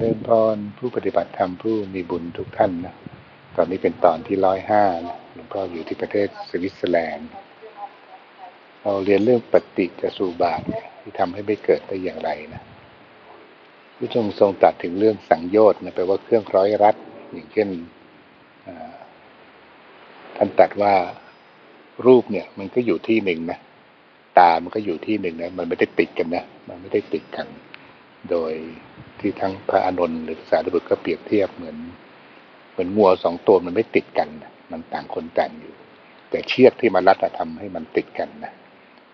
เจริญพรผู้ปฏิบัติธรรมผู้มีบุญทุกท่านนะ ตอนนี้เป็นตอนที่ร้อยห้าหลวงพ่ออยู่ที่ประเทศสวิตเซอร์แลนด์ เราเรียนเรื่องปฏิจจสุบาทที่ทำให้ไม่เกิดได้อย่างไรนะพระทรงทรงตัดถึงเรื่องสังโยชน์นะแปลว่าเครื่องร้อยรัด อย่างเช่นท่านตรัสว่ารูปเนี่ย มันก็อยู่ที่หนึ่งนะตา มันก็อยู่ที่หนึ่งนะ มันไม่ได้ติดกันนะ มันไม่ได้ติดกัน โดย ที่ทั้งพระอานนท์หรือสารีบุตรก็เปรียบเทียบเหมือน เหมือนงัวสองตัวมันไม่ติดกัน มันต่างคนต่างอยู่ แต่เชือกที่มารัดทำให้มันติดกันนะ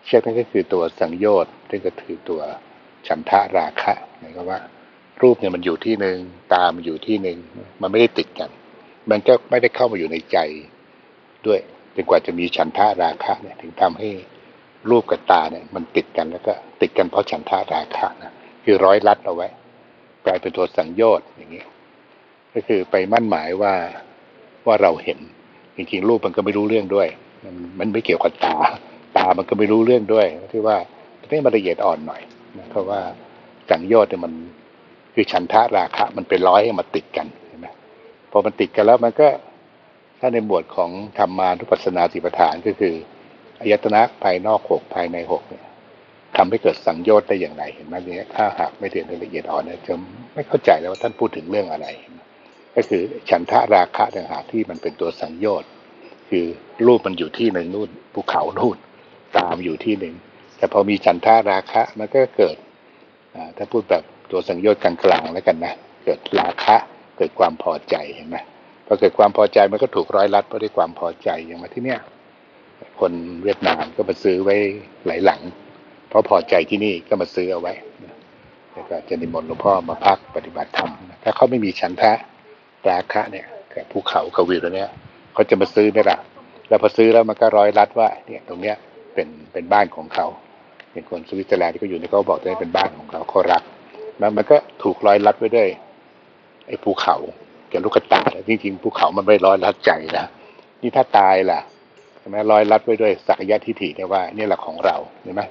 เชือกนั่นก็คือตัวสังโยชน์ที่ก็คือตัวฉันทะราคะหมายความว่า รูปเนี่ยมันอยู่ที่หนึ่งตามอยู่ที่หนึ่งมันไม่ได้ติดกัน มันก็ไม่ได้เข้ามาอยู่ในใจด้วยจนกว่าจะมีฉันทะราคะเนี่ยถึงทำให้รูปกับตาเนี่ยมันติดกันแล้วก็ติดกันเพราะฉันทาราคะนะคือร้อยลัดเอาไว้ กลายเป็นตัวสังโยชน์อย่างนี้ ก็คือไปมั่นหมายว่าว่าเราเห็น จริงๆรูปมันก็ไม่รู้เรื่องด้วย มันมันไม่เกี่ยวกับตา ตามันก็ไม่รู้เรื่องด้วยที่ว่าที่มันละเอียดอ่อนหน่อยนะเพราะว่าสังโยชน์เนี่ยมันคือฉันทาราคะ มันเป็นร้อยให้มาติดกันเห็นไหมพอมันติดกันแล้วมันก็ถ้าในบทของธรรมานุปัสสนาสิปฐานก็คืออายตนะภายนอกหกภายในหกเนี่ย ทำให้เกิดสังโยชน์ได้อย่างไรเห็นไหมเนี่ยถ้าหากไม่เรียนละเอียดอ่อนเนี่ยจะไม่เข้าใจแล้วว่าท่านพูดถึงเรื่องอะไร ก็คือฉันทะราคะต่างหากที่มันเป็นตัวสังโยชน์คือรูปมันอยู่ที่หนึ่งนู่นภูเขานู่นตามอยู่ที่หนึ่งแต่พอมีฉันทะราคะมันก็เกิดถ้าพูดแบบตัวสังโยชน์กลางๆแล้วกันนะเกิดราคะเกิดความพอใจเห็นไหมพอเกิดความพอใจมันก็ถูกร้อยลัดเพราะด้วยความพอใจอย่างมาที่เนี้ยคนเวียดนามก็มาซื้อไว้หลายหลัง ราะพอใจที่นี่ก็มาซื้อเอาไว้แล้วก็จะนิมนต์หลวงพ่อมาพักปฏิบัติธรรมถ้าเขาไม่มีฉันทะราคะเนี่ยกับภูเขากวิลเนี่ยเขาจะมาซื้อไหมล่ะแล้วพอซื้อแล้วมันก็ร้อยรัดว่า เนี่ยตรงเนี้ยเป็นเป็นบ้านของเขาเป็นคนสวิตเซอร์แลนด์ที่เขาอยู่ในเขาบอกว่าเป็นบ้านของเขาเขารักแล้วมันก็ถูกร้อยรัดไว้ด้วยไอ้ภูเขากับลูกตาจริงๆภูเขามันไม่ร้อยรัดใจนะนี่ถ้าตายล่ะช่ไหมรอยรัดไว้ด้วยสักยะทิฏฐิเนี่ยว่านี่แหละของเราเห็นไหม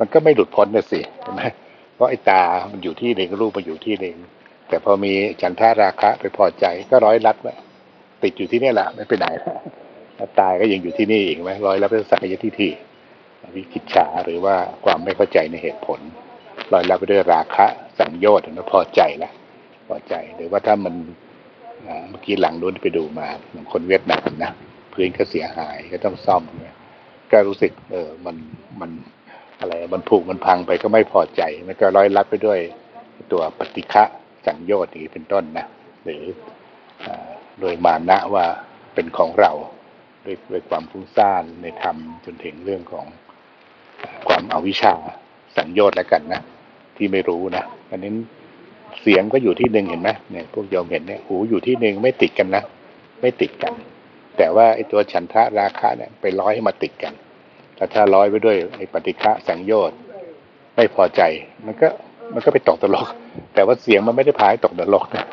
มันก็ไม่หลุดพ้นนะสิเห็นไหมเพราะไอ้ตา มันอยู่ที่หนึ่งรูปมันอยู่ที่หนึ่งแต่พอมีฉันทาราคะไปพอใจก็ร้อยรัดไว้ติดอยู่ที่นี่แหละไม่ไปไหนแล้วตายก็ยังอยู่ที่นี่อีกไหมร้อยรัดเป็นสักยะทิฏฐิวิกิจฉาหรือว่าความไม่เข้าใจในเหตุผลรอยรัดไปด้วยราคะสังโยชน์มันพอใจแล้วพอใจหรือว่าถ้ามันเมื่อกี้หลังนู้นไปดูมาคนเวียดนามนะพื้นก็เสียหายก็ต้องซ่อมเนี่ยก็รู้สึกเออมันมัน อะไรมันผุมันพังไปก็ไม่พอใจมันก็ร้อยลัดไปด้วยตัวปฏิฆะสังโยชน์นี้เป็นต้นนะหรือโดยมานะว่าเป็นของเราด้วยด้วยความฟุ้งซ่านในธรรมจนถึงเรื่องของความอาวิชชาสังโยชน์แล้วกันนะที่ไม่รู้นะอันนี้เสียงก็อยู่ที่หนึ่งเห็นไหมเนี่ยพวกโยมเห็นเนี่ยหูอยู่ที่หนึ่งไม่ติดกันนะไม่ติดกัน แต่ว่าไอ้ตัวฉันทะราคะเนี่ยไปร้อยให้มาติดกัน แต่ถ้าร้อยไปด้วยไอ้ปฏิฆะสังโยชน์ไม่พอใจ มันก็มันก็ไปตกตลก แต่ว่าเสียงมันไม่ได้พายตกตลกนะ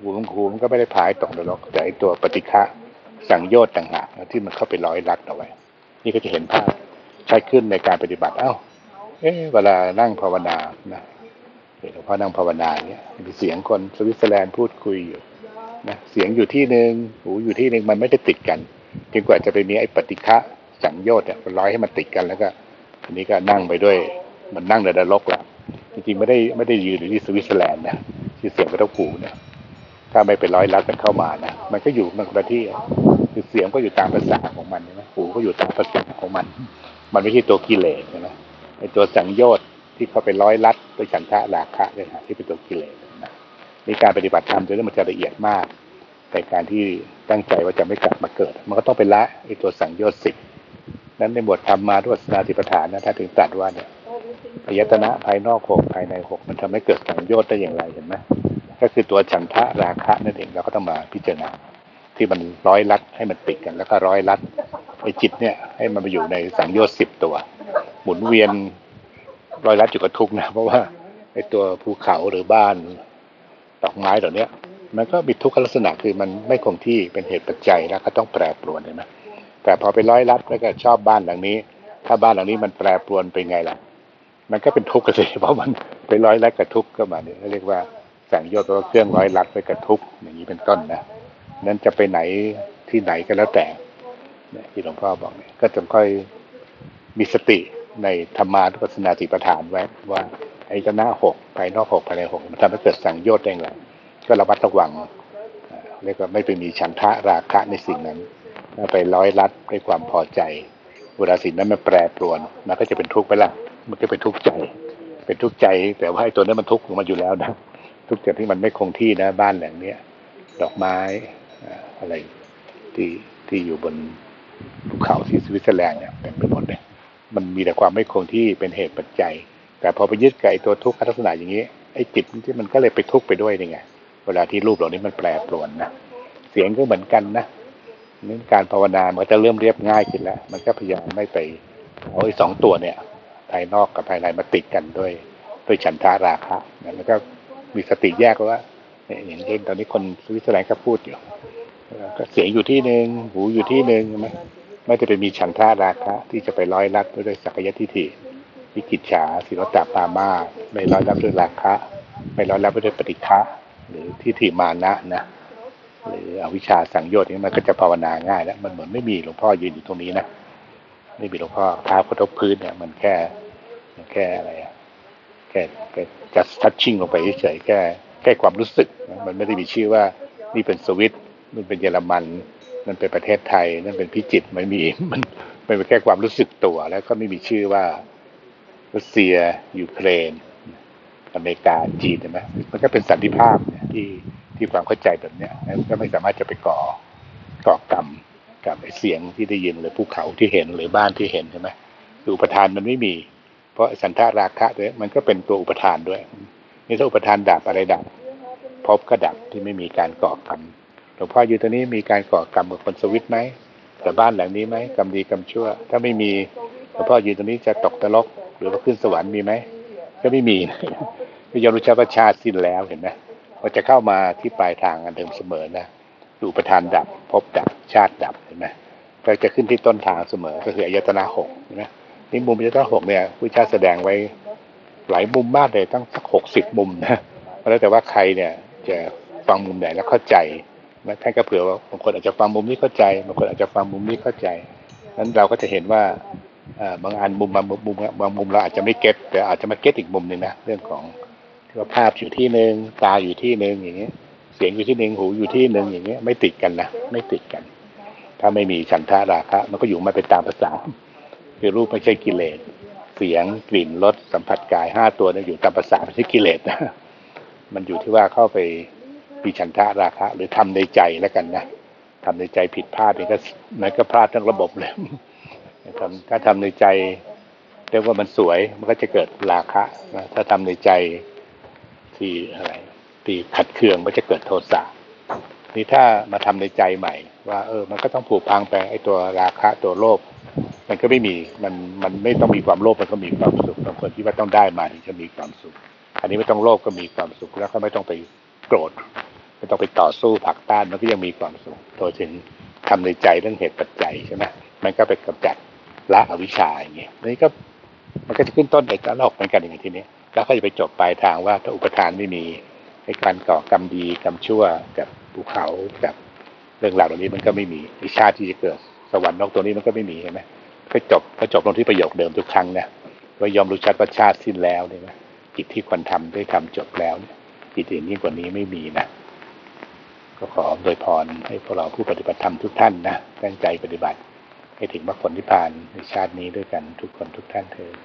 หูมันหูมันก็ไม่ได้พายตกตลก แต่ไอ้ตัวปฏิฆะสังโยชน์ต่างหากที่มันเข้าไปร้อยรัดเอาไว้ นี่ก็จะเห็นภาพใช้ขึ้นในการปฏิบัติ เอ้า เอ๊เวลานั่งภาวนานะเห็นหลวงพ่อนั่งภาวนาเนี่ยมีเสียงคนสวิตเซอร์แลนด์พูดคุยอยู่นะเสียงอยู่ที่หนึ่งหูอยู่ที่หนึ่งมันไม่ได้ติดกันจนกว่าจะไปมีไอ้ปฏิฆะ สังโยชน์เนี่ยร้อยให้มันติดกันแล้วก็อันนี้ก็นั่งไปด้วย มันนั่งในนรกละจริงๆไม่ได้ไม่ได้ยืนอยู่ที่สวิตเซอร์แลนด์นะที่เสียงกระทบหูเนี่ยถ้าไม่เป็นร้อยลัดกันเข้ามานะมันก็อยู่มันคนละที่คือเสียงก็อยู่ตามภาษาของมันใช่ไหมหูก็อยู่ตามภาษาของมัน มันไม่ใช่ตัวกิเลสใช่ไหมไอ้ตัวสังโยชน์ที่เขาไปร้อยลัดโดยฉันทะราคะเนี่ยที่เป็นตัวกิเลสในการปฏิบัติธรรมจะต้องมันจะละเอียดมากในการที่ตั้งใจว่าจะไม่กลับมาเกิด มันก็ต้องเป็นละไอ้ตัวสังโยชน์สิบ นั้นในบทธรรมมาด้วยสนาธิปฐานนะถ้าถึงตัดว่าเนี่ยอายตนะภายนอกหกภายในหกมันทำให้เกิดสังโยชน์ได้อย่างไรเห็นไหมก็คือตัวฉันทะราคะนั่นเองเราก็ต้องมาพิจารณา ที่มันร้อยลัดให้มันติดกัน แล้วก็ร้อยลัดไอ้จิตเนี่ย ให้มันมาอยู่ในสังโยชน์สิบตัว หมุนเวียนร้อยลัดอยู่กับทุกนะเพราะว่าไอ้ตัวภูเขาหรือบ้านดอกไม้เหล่านี้มันก็มีทุกขลักษณะคือมันไม่คงที่เป็นเหตุปัจจัยแล้วก็ต้องแปรปรวนเลยนะ แต่พอไปร้อยลัดแล้วก็ชอบบ้านหลังนี้ ถ้าบ้านหลังนี้มันแปรปรวนเป็นไงล่ะ มันก็เป็นทุกข์กันเลยเพราะมันไปร้อยลัดกับทุกข์ก็มาเนี่ยเรียกว่าสังโยชน์ว่าเครื่องร้อยลัดไว้กับทุกข์อย่างนี้เป็นต้นนะนั้นจะไปไหนที่ไหนก็แล้วแต่ที่หลวงพ่อบอกเนี่ยก็จะค่อยมีสติในธรรมานุปัสสนาติปฐานไว้ว่าไอ้ตนะหกภายนอกหกภายในหกมันทำให้เกิดสังโยชน์ได้ไงก็ระมัดระวังเรียกว่าไม่ไปมีฉันทะราคะในสิ่งนั้น ไปร้อยลัดด้วยความพอใจเวลาสิ่งนั้นมันแปรปรวนมันก็จะเป็นทุกข์ไปละมันก็เป็นทุกข์ใจ เป็นทุกข์ใจ แต่ว่าไอ้ตัวนั้นมันทุกข์ของมันอยู่แล้วนะทุกข์จากที่มันไม่คงที่นะ บ้านหลังเนี้ยดอกไม้อ่าอะไรที่ที่อยู่บนภูเขาที่สวิตเซอร์แลนด์เนี่ยเต็มไปหมดเลยมันมีแต่ความไม่คงที่เป็นเหตุปัจจัย แต่พอไปยึดกับไอ้ตัวทุกข์ลักษณะอย่างนี้ไอ้จิตที่มันก็เลยไปทุกข์ไปด้วยนี่ไงเวลาที่รูปเหล่านี้มันแปรปรวนนะเสียงก็เหมือนกันนะ นี่การภาวนามันก็จะเริ่มเรียบง่ายขึ้นแล้ว มันก็พยายามไม่ไปเอาไอ้สองตัวเนี่ย ภายนอกกับภายในมาติดกันด้วยด้วยฉันทาราคะนะแล้วก็มีสติแยกว่าอย่างเช่นตอนนี้คนสวิตเซอร์แลนด์ก็พูดอยู่ก็เสียงอยู่ที่หนึ่งหูอยู่ที่หนึ่งใช่ไหมไม่ได้ไปมีฉันทาราคะ ที่จะไปร้อยลัดด้วยสักยะทิฏฐิวิกิจฉาสิรตาปามาไม่ร้อยลัดด้วยราคะ ไม่ร้อยลัดด้วยปฏิฆะหรือทิฏฐิมานะนะ หรืออวิชชาสังโยชน์นี่มันก็จะภาวนาง่ายแล้วมันเหมือนไม่มีหลวงพ่อยืนอยู่ตรงนี้นะไม่มีหลวงพ่อเท้ากระทบพื้นเนี่ยมันแค่มันแค่อะไรอะแค่แค่ just touching ลงไปเฉยๆแค่แค่ความรู้สึกนะมันไม่ได้มีชื่อว่านี่เป็นสวิตมันเป็นเยอรมันนั่นเป็นประเทศไทยนั่นเป็นพิจิตรไม่มีมันมันเป็นแค่ความรู้สึกตัว แล้วก็ไม่มีชื่อว่ารัสเซียยูเครน อเมริกาจีนใช่ไหมมันก็เป็นสันติภาพเนี่ยที่ ที่ความเข้าใจแบบเนี้ยก็ไม่สามารถจะไปก่อก่อกรรมกับเสียงที่ได้ยินหรือภูเขาที่เห็นหรือบ้านที่เห็นใช่ไหมอุปทานมันไม่มี เพราะสันทาราคะด้วยมันก็เป็นตัวอุปทานด้วยนี่ถ้าอุปทานดับอะไรดับพบก็ดับที่ไม่มีการก่อกรรมหลวงพ่ออยู่ตรงนี้มีการก่อกรรมกับคนสวิตไหมแต่บ้านหลังนี้ไหมกรรมดีกรรมชั่ว ถ้าไม่มีหลวงพ่ออยู่ตรงนี้จะตกนรกหรือว่าขึ้นสวรรค์มีไหมก็ไม่มีวิญญาณรุชาประชาสิ้นแล้วเห็นไหม มันจะเข้ามาที่ปลายทางอันเดิมเสมอนะดูประธานดับพบดับชาติดับเห็นไหมก็จะขึ้นที่ต้นทางเสมอก็คืออายตนะหกเห็นไหมนี่มุมอายตนะหกเนี่ยพระเจ้าแสดงไว้หลายมุมมากเลยตั้งสักหกสิบมุมนะแล้วแต่ว่าใครเนี่ยจะฟังมุมไหนแล้วเข้าใจนะท่านก็เผื่อว่าบางคนอาจจะฟังมุมนี้เข้าใจบางคนอาจจะฟังมุมนี้เข้าใจนั้นเราก็จะเห็นว่าอ่าบางอันมุมบางมุมบางมุมเราอาจจะไม่เก็ตแต่อาจจะมาเก็ตอีกมุมหนึ่งนะเรื่องของ ว่าภาพอยู่ที่หนึ่งตาอยู่ที่หนึ่งอย่างเงี้ย เสียงอยู่ที่หนึ่งหูอยู่ที่หนึ่งอย่างเงี้ย ไม่ติดกันนะไม่ติดกัน ถ้าไม่มีฉันทาราคะ มันก็อยู่มาเป็นตามภาษาคือรูปไม่ใช่กิเลส เสียงกลิ่นรสสัมผัสกายห้าตัวนั้นอยู่ตามภาษาไม่ใช่กิเลสนะมันอยู่ที่ว่าเข้าไปมีฉันทาราคะ หรือทำในใจแล้วกันนะทำในใจผิดพลาดนี่ก็มันก็พลาดทั้งระบบเลยทำถ้าทำในใจเรียกว่ามันสวยมันก็จะเกิดราคะนะถ้าทำในใจ ที่อะไรที่ขัดเคืองมันจะเกิดโทสะนี่ถ้ามาทำในใจใหม่ ว่า เออ มันก็ต้องผูกพังไปไอ้ตัวราคะตัวโลภมันก็ไม่มีมันมันไม่ต้องมีความโลภมันก็มีความสุขบางคนที่ว่าต้องได้มาถึงจะมีความสุข อันนี้ไม่ต้องโลภก็มีความสุขแล้วก็ไม่ต้องไปโกรธไม่ต้องไปต่อสู้ผลักต้านมันก็ยังมีความสุขโดยถึงทำในใจเรื่องเหตุปัจจัยใช่ไหมมันก็ไปกำจัดละอวิชชาอย่างเงี้ยนี่ก็มันก็จะขึ้นต้นเอกละหกเหมือนกันอย่างนี้ทีนี้ แล้วก็จะไปจบปลายทางว่าถ้าอุปทานไม่มีให้การก่อกรรมดีกรรมชั่วกับภูเขากับเรื่องราวเหล่านี้มันก็ไม่มีไอ้ชาติที่จะเกิดสวรรค์นอกตัวนี้มันก็ไม่มีใช่ไหมก็จบก็จบลงที่ประโยคเดิมทุกครั้งนะว่ายอมรู้ชัดว่าชาติสิ้นแล้วเนี่ยนะกิจที่ควรทำได้ทำจบแล้วเนี่ยกิจอื่นยิ่งกว่านี้ไม่มีนะก็ขอโดยพรให้พวกเราผู้ปฏิบัติธรรมทุกท่านนะตั้งใจปฏิบัติ ให้ถึงมรรคผลนิพพานในชาตินี้ด้วยกันทุกคนทุกท่านเถิด